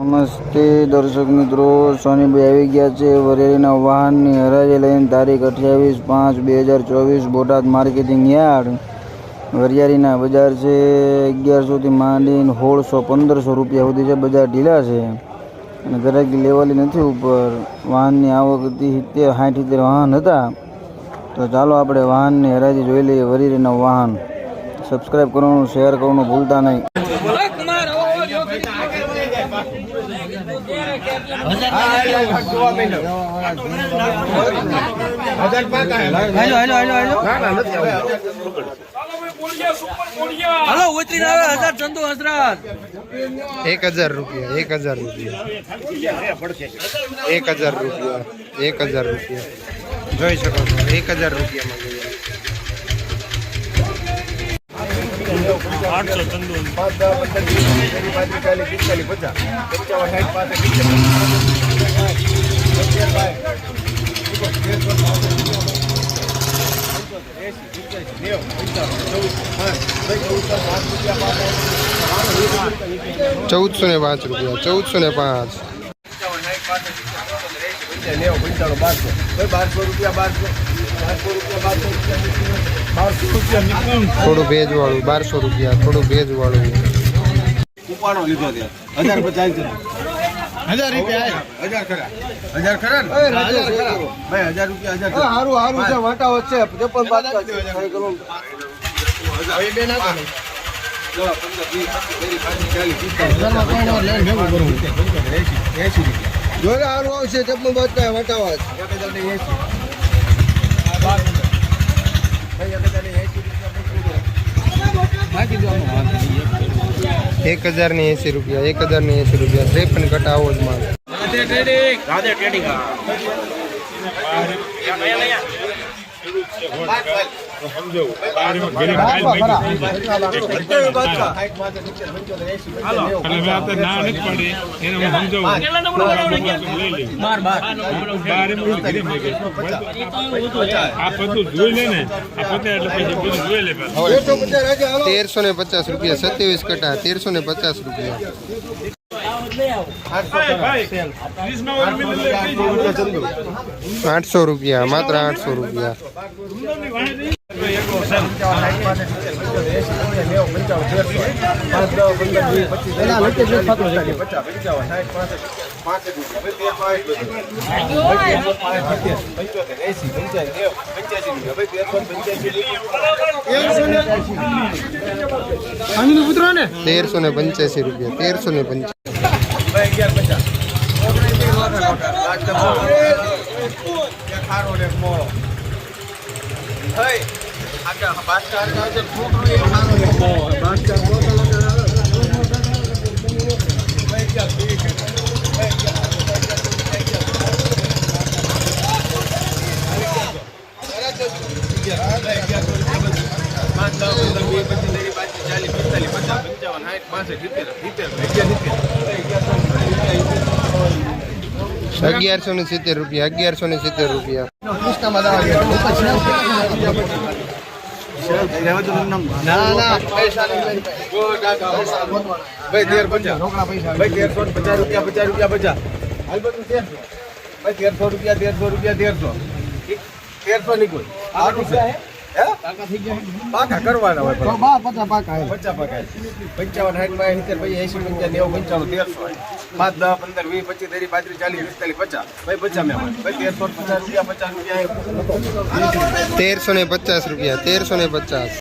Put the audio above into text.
નમસ્તે દર્શક મિત્રો, સોનીભાઈ આવી ગયા છે વરેલીના વાહનની હરાજી લઈને તારીખ અઠ્યાવીસ પાંચ બે હજાર ચોવીસ બોટાદ માર્કેટિંગ યાર્ડ. વરિયાળીના બજાર છે, અગિયારસોથી માંડીને સોળસો પંદરસો રૂપિયા સુધી છે, બજાર ઢીલા છે. અને ગરાકી લેવાલી નથી ઉપર. વાહનની આવક હતી સિત્તેર, સાઠ, સિત્તેર વાહન હતા. તો ચાલો આપણે વાહનની હરાજી જોઈ લઈએ વરિયાળીના વાહન. સબસ્ક્રાઈબ કરવાનું શેર કરવાનું ભૂલતા નહીં. હલો, ઉતરીને આવે હજાર એક હજાર રૂપિયા, એક હજાર રૂપિયા. એક હજાર રૂપિયા, એક હજાર રૂપિયા. જોઈ શકો છો, એક હજાર રૂપિયામાં લઈ જાઓ. ચૌદસો ને પાંચ રૂપિયા ચૌદસો ને પાંચ થોડું ભેજ વાળું બારસો રૂપિયા થોડું ભેજ વાળું ઉપાડો લીધો ત્યાં. હજાર પચાસ હજાર રૂપિયા હજાર ખરા. હજાર ખરા ને? હજાર ખરા. ભાઈ હજાર રૂપિયા હજાર સારું સારું હારું છે વાટાઓ છે. ચપ્પલ બાદ ચલો, પંદર, વીસ, ચાલીસ, પિસ્તાલીસ, એંસી, એંસી રૂપિયા. જોડે સારું આવશે ચપ્પલ બાદ વાટાવા. એક હજાર ને એંસી. રૂપિયા, એક હજાર ને એંસી રૂપિયા. એક હજાર ને જ રૂપિયા એક હજાર ને એસી રૂપિયા ત્રેપન કટા આવો જ માલ રાધે ટ્રેડિંગ હવે આપણે ના નથી પડી એને હું સમજાવું બાર બાર બારે મૂળ કરી મેં આ બધું જોઈ લે ને આ પતે એટલે પછી બધું જોઈ લે પહેલા. તેરસો ને પચાસ રૂપિયા સત્યાવીસ કટા તેરસો ને પચાસ રૂપિયા ત્રીસમાં વાળું બિલ લઈ લેજો. આઠસો રૂપિયા માત્ર આઠસો રૂપિયા તેરસો ને પંચ્યાસી રૂપિયા તેરસો ને પંચ્યાસી. અગિયારસો ને સિત્તેર રૂપિયા અગિયારસો ને સિત્તેર રૂપિયા ભાઈ, તેર પચાસ. તેરસો ને પચાસ રૂપિયા પચાસ રૂપિયા, પચાસ. હાલ બધું ભાઈ, તેરસો રૂપિયા તેરસો રૂપિયા, તેરસો. તેરસો ની કોઈ. આટલું છે પાકા કરવાના હોય પણ. પચાસ પાકા પંચાવન સાઠ બાય સિત્તેર પછી એસી પંચાવન નેવું પંચાણું તેરસો પાંચ દસ પંદર વીસ પચીસ ત્રીસ પાંત્રીસ ચાલીસ પિસ્તાલીસ પચાસ. ભાઈ પચાસ મેં ભાઈ તેરસો પચાસ રૂપિયા પચાસ રૂપિયા. તેરસો ને પચાસ રૂપિયા તેરસો ને પચાસ.